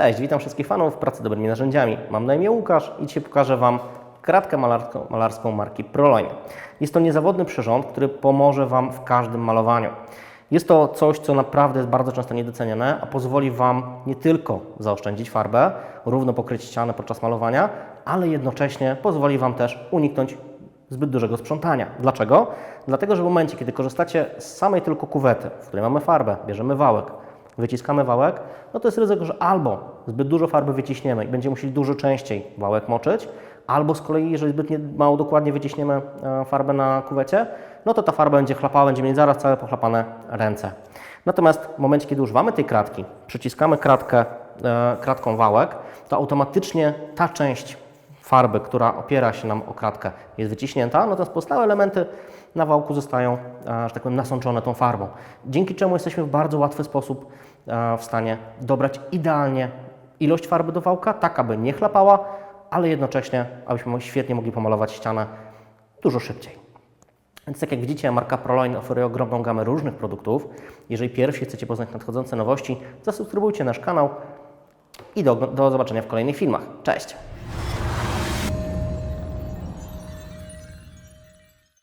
Cześć, witam wszystkich fanów pracy dobrymi narzędziami. Mam na imię Łukasz i dzisiaj pokażę Wam kratkę malarską, malarską marki Proline. Jest to niezawodny przyrząd, który pomoże Wam w każdym malowaniu. Jest to coś, co naprawdę jest bardzo często niedoceniane, a pozwoli Wam nie tylko zaoszczędzić farbę, równo pokryć ścianę podczas malowania, ale jednocześnie pozwoli Wam też uniknąć zbyt dużego sprzątania. Dlaczego? Dlatego, że w momencie, kiedy korzystacie z samej tylko kuwety, w której mamy farbę, bierzemy wałek, wyciskamy wałek, no to jest ryzyko, że albo zbyt dużo farby wyciśniemy i będziemy musieli dużo częściej wałek moczyć, albo z kolei, jeżeli zbyt mało dokładnie wyciśniemy e, farbę na kuwecie, no to ta farba będzie chlapała, będziemy mieli zaraz całe pochlapane ręce. Natomiast w momencie, kiedy używamy tej kratki, przyciskamy kratkę, e, kratką wałek, to automatycznie ta część farby, która opiera się nam o kratkę, jest wyciśnięta, natomiast pozostałe elementy na wałku zostają, e, że tak powiem, nasączone tą farbą. Dzięki czemu jesteśmy w bardzo łatwy sposób e, w stanie dobrać idealnie ilość farby do wałka, tak aby nie chlapała, ale jednocześnie, abyśmy świetnie mogli pomalować ścianę dużo szybciej. Więc tak jak widzicie, marka Proline oferuje ogromną gamę różnych produktów. Jeżeli pierwsi chcecie poznać nadchodzące nowości, zasubskrybujcie nasz kanał i do, do zobaczenia w kolejnych filmach. Cześć!